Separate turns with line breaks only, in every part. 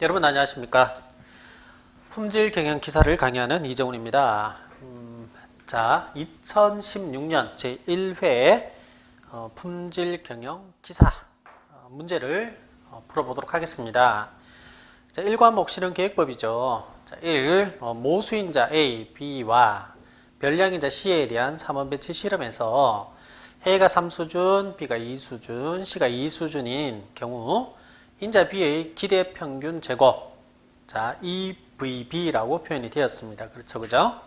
여러분 안녕하십니까? 품질 경영 기사를 강의하는 이정훈입니다. 음, 자, 2016년 제1회 어, 품질 경영 기사 어, 문제를 어, 풀어보도록 하겠습니다. 자, 1과목 실현 계획법이죠. 자, 1. 어, 모수인자 A, B와 별량인자 C에 대한 3원 배치 실험에서 A가 3수준, B가 2수준, C가 2수준인 경우 인자 B의 기대 평균 제곱 자 EVB라고 표현이 되었습니다. 그렇죠, 그죠?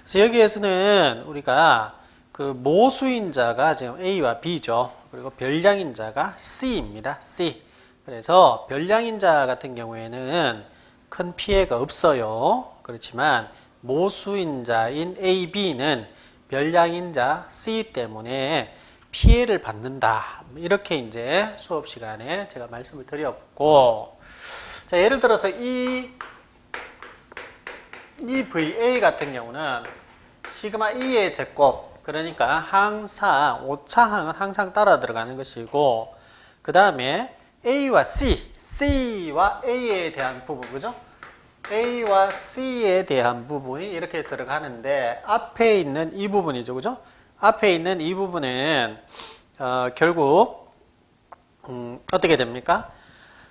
그래서 여기에서는 우리가 그 모수인자가 지금 A와 B죠. 그리고 별량인자가 C입니다. C. 그래서 별량인자 같은 경우에는 큰 피해가 없어요. 그렇지만 모수인자인 A, B는 별량인자 C 때문에 피해를 받는다. 이렇게 이제 수업 시간에 제가 말씀을 드렸고, 자, 예를 들어서 이, 이 VA 같은 경우는 시그마 E의 제곱, 그러니까 항상, 오차항은 항상 따라 들어가는 것이고, 그 다음에 A와 C, C와 A에 대한 부분, 그죠? A와 C에 대한 부분이 이렇게 들어가는데, 앞에 있는 이 부분이죠, 그죠? 앞에 있는 이 부분은 어, 결국 음, 어떻게 됩니까?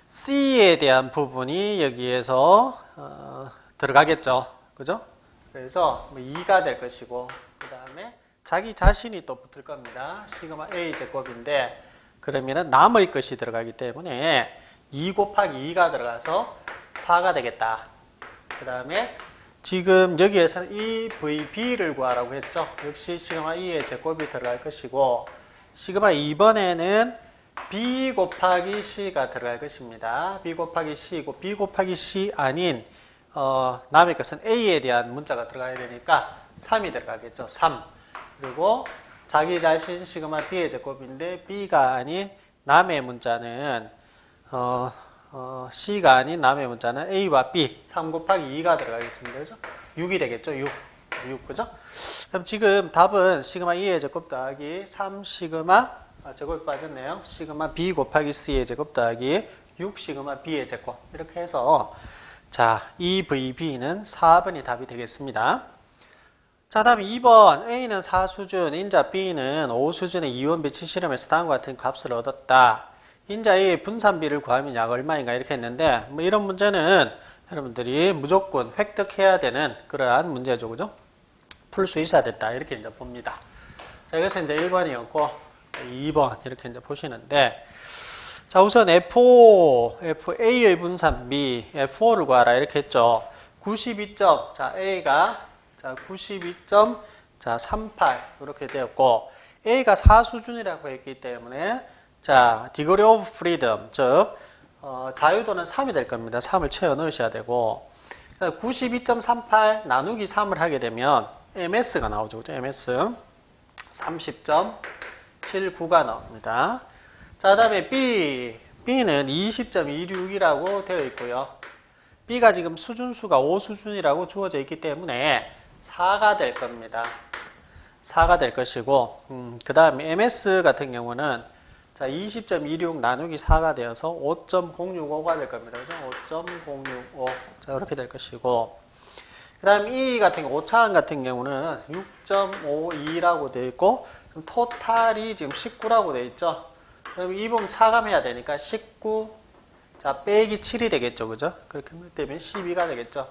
C에 대한 부분이 여기에서 어, 들어가겠죠. 그죠? 그래서 뭐 2가 될 것이고 그 다음에 자기 자신이 또 붙을 겁니다. 시그마 A 제곱인데 그러면은 남의 것이 들어가기 때문에 2 곱하기 2가 들어가서 4가 되겠다. 그 다음에 지금 여기에서는 이 VB를 구하라고 했죠. 역시 시그마 2의 제곱이 들어갈 것이고 시그마 2번에는 B 곱하기 C가 들어갈 것입니다. B 곱하기 C이고 B 곱하기 C 아닌 어, 남의 것은 A에 대한 문자가 들어가야 되니까 3이 들어가겠죠. 3. 그리고 자기 자신 시그마 B의 제곱인데 B가 아닌 남의 문자는 어, 어, C가 아닌 남의 문자는 A와 B 3 곱하기 2가 들어가겠습니다. 그죠? 6이 되겠죠? 6. 6 그죠? 그럼 지금 답은 시그마 2의 제곱 더하기 3 시그마 아, 제곱이 빠졌네요. 시그마 B 곱하기 C의 제곱 더하기 6 시그마 B의 제곱 이렇게 해서 자, EVB는 4번이 답이 되겠습니다. 자, 다음 2번 A는 4수준, 인자 B는 5수준의 이원 배치 실험에서 다음과 같은 값을 얻었다. 인자 A의 분산비를 구하면 약 얼마인가 이렇게 했는데 뭐 이런 문제는 여러분들이 무조건 획득해야 되는 그러한 문제죠. 그죠? 풀 수 있어야 됐다. 이렇게 이제 봅니다. 자, 이것은 이제 1번이었고 2번 이렇게 이제 보시는데 자, 우선 F5, FA의 분산비 F5를 구하라 이렇게 했죠. 92점. 자, A가 자, 92점 자, 38 이렇게 되었고 A가 4수준이라고 했기 때문에 자, degree of freedom, 즉 어, 자유도는 3이 될 겁니다. 3을 채워 넣으셔야 되고 92.38 나누기 3을 하게 되면 MS가 나오죠. 그죠? MS 30.79가 나옵니다. 자, 다음에 B. B는 20.26이라고 되어 있고요. B가 지금 수준수가 5수준이라고 주어져 있기 때문에 4가 될 겁니다. 4가 될 것이고, 음, 그 다음에 MS 같은 경우는 자, 20.26 나누기 4가 되어서 5.065가 될 겁니다. 그죠? 5.065. 자, 이렇게 될 것이고. 그 다음 E 같은 경우, 오차항 같은 경우는 6.52라고 되어 있고, 그럼 토탈이 지금 19라고 되어 있죠? 그럼 이 부분 차감해야 되니까 19, 자, 빼기 7이 되겠죠. 그죠? 그렇게 되면 12가 되겠죠.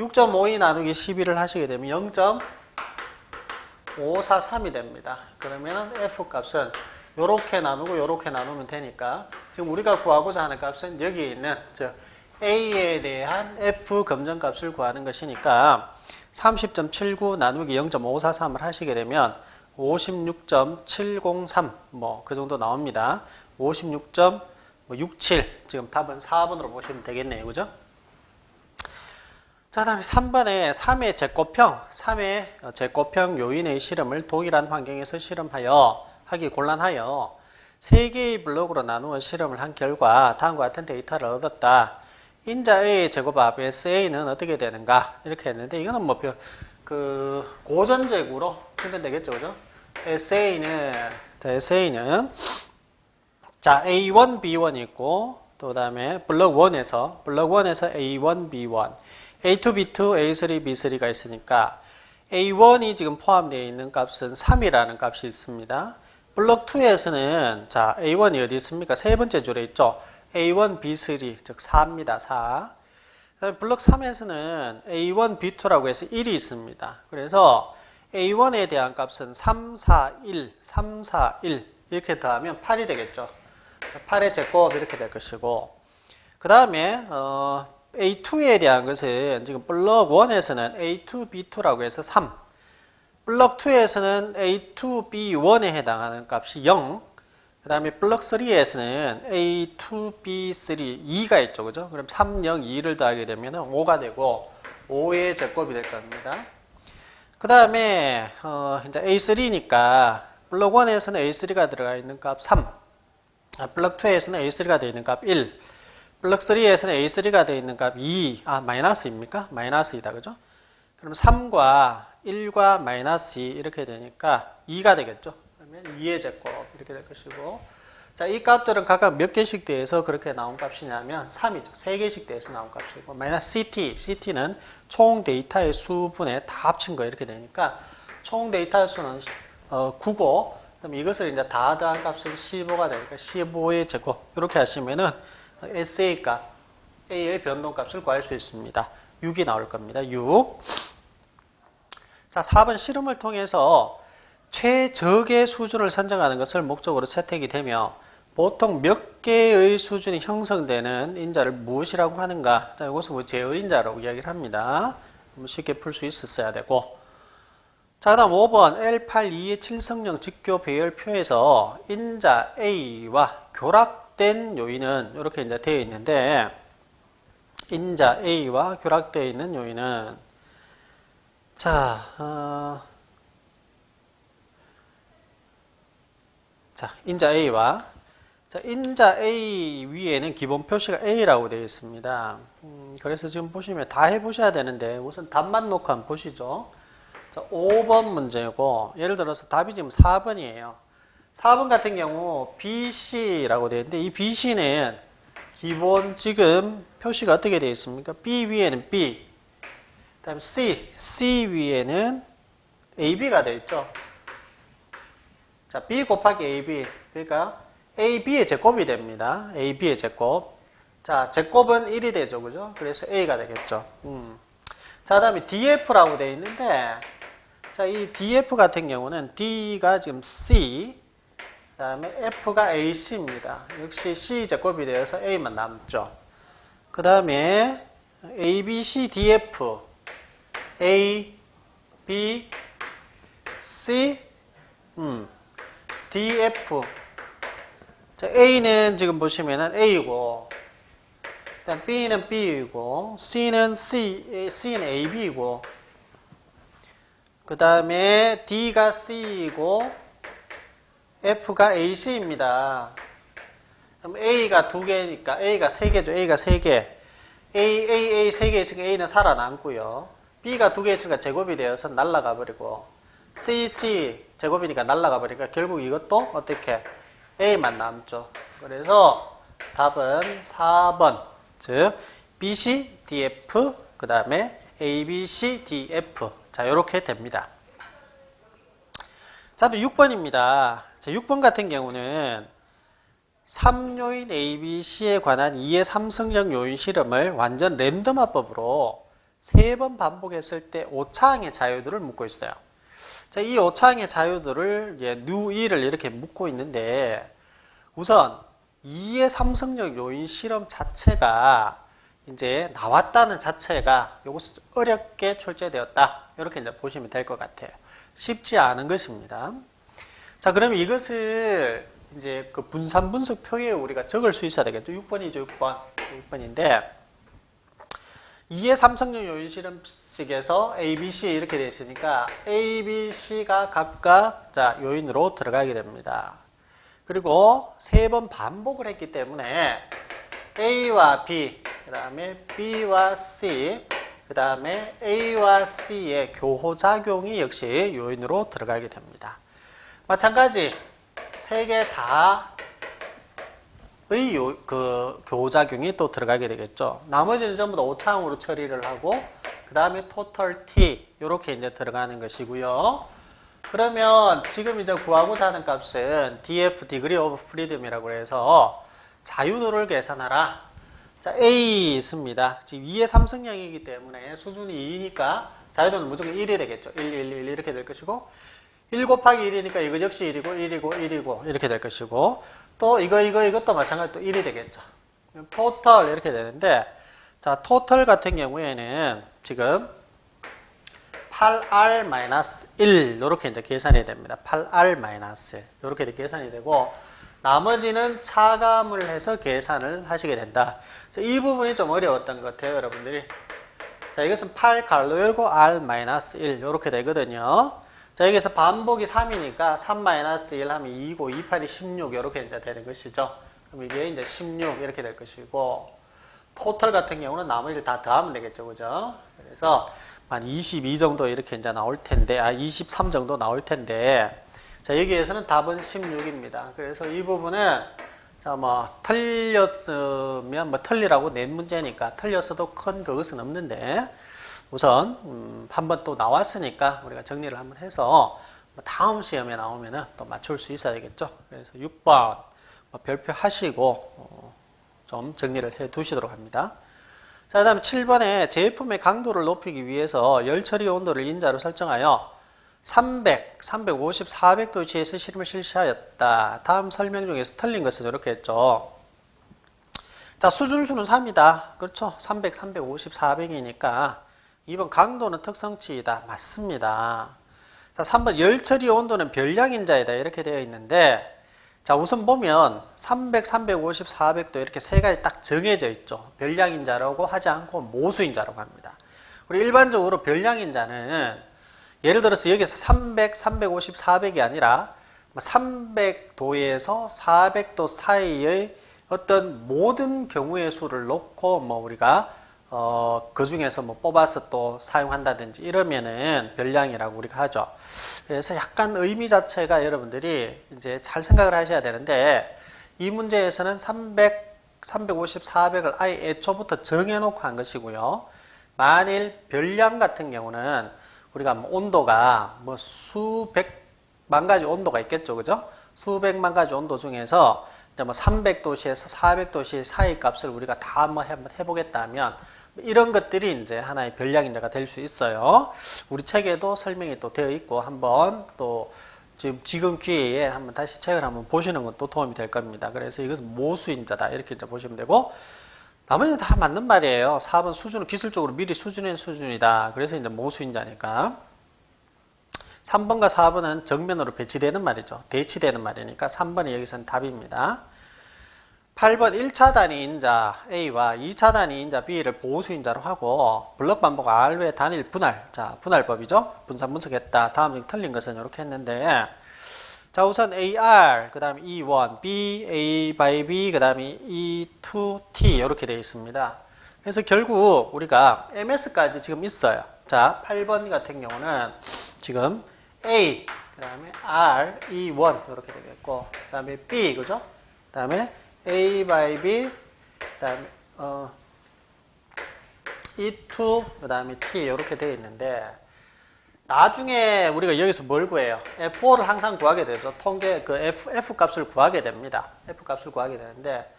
6.52 나누기 12를 하시게 되면 0.543이 됩니다. 그러면 F 값은 요렇게 나누고 요렇게 나누면 되니까 지금 우리가 구하고자 하는 값은 여기에 있는 즉 A에 대한 F 검정값을 구하는 것이니까 30.79 나누기 0.543을 하시게 되면 56.703 뭐 그 정도 나옵니다. 56.67 지금 답은 4번으로 보시면 되겠네요. 그죠? 자, 다음에 3번에 3의 제곱형, 3의 제곱형 요인의 실험을 동일한 환경에서 실험하여 하기 곤란하여 세 개의 블록으로 나누어 실험을 한 결과 다음과 같은 데이터를 얻었다. 인자 A 제곱합 SA는 어떻게 되는가? 이렇게 했는데 이거는 뭐 그 고전적으로 풀면 되겠죠, 그죠? SA는 자, SA는 자 A1, B1이 있고 또 다음에 블럭 1에서 블럭 1에서 A1, B1, A2, B2, A3, B3가 있으니까 A1이 지금 포함되어 있는 값은 3이라는 값이 있습니다. 블럭 2에서는 자 A1이 어디 있습니까? 세 번째 줄에 있죠. A1, B3 즉 4입니다. 4. 그다음에 블럭 3에서는 A1, B2라고 해서 1이 있습니다. 그래서 A1에 대한 값은 3, 4, 1, 3, 4, 1 이렇게 더하면 8이 되겠죠. 8의 제곱 이렇게 될 것이고 그 다음에 어, A2에 대한 것은 지금 블럭 1에서는 A2, B2라고 해서 3 블럭 2에서는 A2, B1에 해당하는 값이 0 그 다음에 블럭 3에서는 A2, B3, 2가 있죠. 그죠? 그럼 3, 0, 2를 더하게 되면 5가 되고 5의 제곱이 될 겁니다. 그 다음에 어, 이제 A3니까 블럭 1에서는 A3가 들어가 있는 값 3, 아, 블럭 2에서는 A3가 되어 있는 값 1, 블럭 3에서는 A3가 되어 있는 값 2, 아 마이너스입니까? 마이너스이다, 그죠? 그럼 3과 1과 마이너스 2 이렇게 되니까 2가 되겠죠? 그러면 2의 제곱 이렇게 될 것이고 자, 이 값들은 각각 몇 개씩 돼서 그렇게 나온 값이냐면 3이죠. 3개씩 돼서 나온 값이고 마이너스 CT, CT는 총 데이터의 수분에 다 합친 거 이렇게 되니까 총 데이터의 수는 어, 9고 그럼 이것을 이제 다 더한 값은 15가 되니까 15의 제곱 이렇게 하시면은 SA 값, A의 변동값을 구할 수 있습니다. 6이 나올 겁니다. 6. 자, 4번 실험을 통해서 최적의 수준을 선정하는 것을 목적으로 채택이 되며 보통 몇 개의 수준이 형성되는 인자를 무엇이라고 하는가? 자, 이것은 뭐 제어인자라고 이야기를 합니다. 쉽게 풀 수 있었어야 되고. 자, 그 다음 5번 L82의 7성령 직교 배열표에서 인자 A와 교락된 요인은 이렇게 이제 되어 있는데 인자 A와 교락되어 있는 요인은 자, 어, 자, 인자 A와 자, 인자 A 위에는 기본 표시가 A라고 되어 있습니다. 음, 그래서 지금 보시면 다 해보셔야 되는데 우선 답만 놓고 한번 보시죠. 자, 5번 문제고 예를 들어서 답이 지금 4번이에요. 4번 같은 경우 BC라고 되어 있는데 이 BC는 기본 지금 표시가 어떻게 되어 있습니까? B 위에는 B, 그 다음 C, C 위에는 AB가 되어 있죠. 자, B 곱하기 AB. 그러니까 AB의 제곱이 됩니다. AB의 제곱. 자, 제곱은 1이 되죠. 그죠? 그래서 A가 되겠죠. 음. 자, 그 다음에 DF라고 되어 있는데, 자, 이 DF 같은 경우는 D가 지금 C, 그 다음에 F가 AC입니다. 역시 C 제곱이 되어서 A만 남죠. 그 다음에 ABC, DF, A, B, C, 음, DF. 자, A는 지금 보시면은 A고, 일단 B는 B이고, C는 C, C는 AB이고, 그 다음에 D가 C이고, F가 AC입니다. 그럼 A가 두 개니까 A가 세 개죠. A가 세 개. A, A, A 세 개 있으니까 A는 살아남고요. B가 두개 있으니까 제곱이 되어서 날아가 버리고, C, C 제곱이니까 날아가 버리니까 결국 이것도 어떻게 A만 남죠. 그래서 답은 4번. 즉 BC, DF 그 다음에 ABC, DF 자 이렇게 됩니다. 자, 또 6번입니다. 자, 6번 같은 경우는 3요인 ABC에 관한 2의 3성적 요인 실험을 완전 랜덤화법으로 3번 반복했을 때 5차항의 자유들을 묻고 있어요. 자, 이 5차항의 자유들을 이제 누이를 이렇게 묻고 있는데 우선 2의 3성적 요인 실험 자체가 이제 나왔다는 자체가 이것은 어렵게 출제되었다. 이렇게 이제 보시면 될 것 같아요. 쉽지 않은 것입니다. 자, 그럼 이것을 이제 그 분산 분석 표에 우리가 적을 수 있어야 되겠죠. 6번이죠, 6번. 6번인데 2의 삼성용 요인 실험식에서 A, B, C 이렇게 되어 있으니까 A, B, C가 각각 자 요인으로 들어가게 됩니다. 그리고 세 번 반복을 했기 때문에 A와 B, 그 다음에 B와 C, 그 다음에 A와 C의 교호작용이 역시 요인으로 들어가게 됩니다. 마찬가지 세 개 다 요, 그 교작용이 또 들어가게 되겠죠. 나머지는 전부 다 오차항으로 처리를 하고 그 다음에 total t 이렇게 이제 들어가는 것이고요. 그러면 지금 이제 구하고자 하는 값은 df degree of freedom이라고 해서 자유도를 계산하라. 자, A 있습니다. 지금 2의 삼성량이기 때문에 수준이 2니까 자유도는 무조건 1이 되겠죠. 1, 1, 1 이렇게 될 것이고 1 곱하기 1이니까 이거 역시 1이고 1이고 1이고 이렇게 될 것이고 또 이거 이거 이것도 마찬가지로 또 1이 되겠죠. 토탈 이렇게 되는데 자 토탈 같은 경우에는 지금 8R-1 이렇게 이제 계산이 됩니다. 8R-1 이렇게 계산이 되고 나머지는 차감을 해서 계산을 하시게 된다. 자, 이 부분이 좀 어려웠던 것 같아요, 여러분들이. 자, 이것은 8 갈로 열고 R-1 이렇게 되거든요. 자, 여기서 반복이 3이니까 3-1 하면 2고 28이 16 이렇게 이제 되는 것이죠. 그럼 이게 이제 16 이렇게 될 것이고 토탈 같은 경우는 나머지를 다 더하면 되겠죠. 그죠? 그래서 한 22 정도 이렇게 이제 나올 텐데 아 23 정도 나올 텐데 자, 여기에서는 답은 16입니다. 그래서 이 부분은 자, 뭐 틀렸으면 뭐 틀리라고 낸 문제니까 틀렸어도 큰 그것은 없는데 우선 음, 한번 또 나왔으니까 우리가 정리를 한번 해서 뭐 다음 시험에 나오면은 또 맞출 수 있어야 되겠죠. 그래서 6번 뭐 별표 하시고 어, 좀 정리를 해 두시도록 합니다. 자, 그 다음에 7번에 제품의 강도를 높이기 위해서 열 처리 온도를 인자로 설정하여 300, 350, 400도 위치에서 실험을 실시하였다. 다음 설명 중에서 틀린 것은 이렇게 했죠. 자, 수준수는 3이다. 그렇죠? 300, 350, 400이니까 2번 강도는 특성치이다. 맞습니다. 자, 3번 열처리 온도는 별량인자이다. 이렇게 되어 있는데 자, 우선 보면 300, 350, 400도 이렇게 세 가지 딱 정해져 있죠. 별량인자라고 하지 않고 모수인자라고 합니다. 우리 일반적으로 별량인자는 예를 들어서 여기서 300, 350, 400이 아니라 300도에서 400도 사이의 어떤 모든 경우의 수를 놓고 뭐 우리가 어, 그 중에서 뭐 뽑아서 또 사용한다든지 이러면은 별량이라고 우리가 하죠. 그래서 약간 의미 자체가 여러분들이 이제 잘 생각을 하셔야 되는데 이 문제에서는 300, 350, 400을 아예 애초부터 정해놓고 한 것이고요. 만일 별량 같은 경우는 우리가 뭐 온도가 뭐 수백만 가지 온도가 있겠죠. 그죠? 수백만 가지 온도 중에서 뭐 300도씨에서 400도씨 사이 값을 우리가 다 한번 해보겠다면 이런 것들이 이제 하나의 별량인자가 될 수 있어요. 우리 책에도 설명이 또 되어 있고 한번 또 지금 지금 기회에 한번 다시 책을 한번 보시는 것도 도움이 될 겁니다. 그래서 이것은 모수인자다 이렇게 이제 보시면 되고 나머지는 다 맞는 말이에요. 4번 수준은 기술적으로 미리 수준의 수준이다. 그래서 이제 모수인자니까. 3번과 4번은 정면으로 배치되는 말이죠. 대치되는 말이니까 3번이 여기서는 답입니다. 8번 1차 단위인 자 A와 2차 단위인 자 B를 보수인자로 하고 블럭 반복 R 외 단일 분할. 자 분할법이죠. 분산 분석했다. 다음 중 틀린 것은 이렇게 했는데. 자 우선 AR 그 다음에 E1 B A by B 그 다음에 E2 T 이렇게 되어 있습니다. 그래서 결국 우리가 MS까지 지금 있어요. 자 8번 같은 경우는 지금 A 그 다음에 R E1 이렇게 되겠고 그 다음에 B 그죠 그 다음에 A by B, 그 다음에, 어, E2, 그 다음에 T, 이렇게 되어 있는데, 나중에 우리가 여기서 뭘 구해요? F4를 항상 구하게 되죠. 통계, 그 F, F 값을 구하게 됩니다. F 값을 구하게 되는데,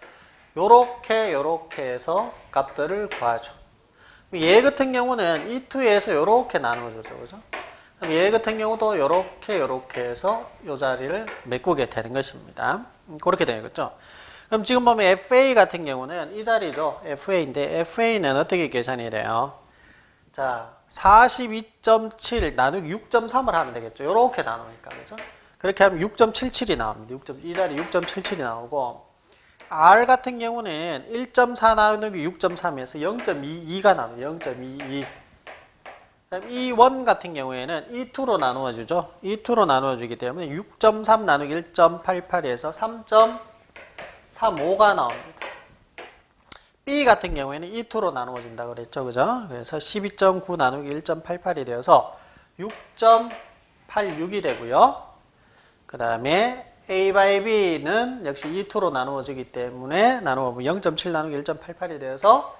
요렇게, 요렇게 해서 값들을 구하죠. 얘 같은 경우는 E2에서 요렇게 나누어지죠. 그죠? 얘 같은 경우도 요렇게, 요렇게 해서 요 자리를 메꾸게 되는 것입니다. 그렇게 되겠죠. 그럼 지금 보면 FA 같은 경우는 이 자리죠. FA인데 FA는 어떻게 계산이 돼요? 자, 42.7 나누기 6.3을 하면 되겠죠. 이렇게 나누니까 그죠? 그렇게 하면 6.77이 나옵니다. 6. 이 자리 6.77이 나오고 R 같은 경우는 1.4 나누기 6.3에서 0.22가 나옵니다. 0.22. E1 같은 경우에는 E2로 나누어 주죠. E2로 나누어 주기 때문에 6.3 나누기 1.88에서 3. 3,5가 나옵니다. B 같은 경우에는 E2로 나누어진다 그랬죠. 그죠? 그래서 12.9 나누기 1.88이 되어서 6.86이 되고요. 그 다음에 A by B는 역시 2, 2로 나누어지기 때문에 나누어 0.7 나누기 1.88이 되어서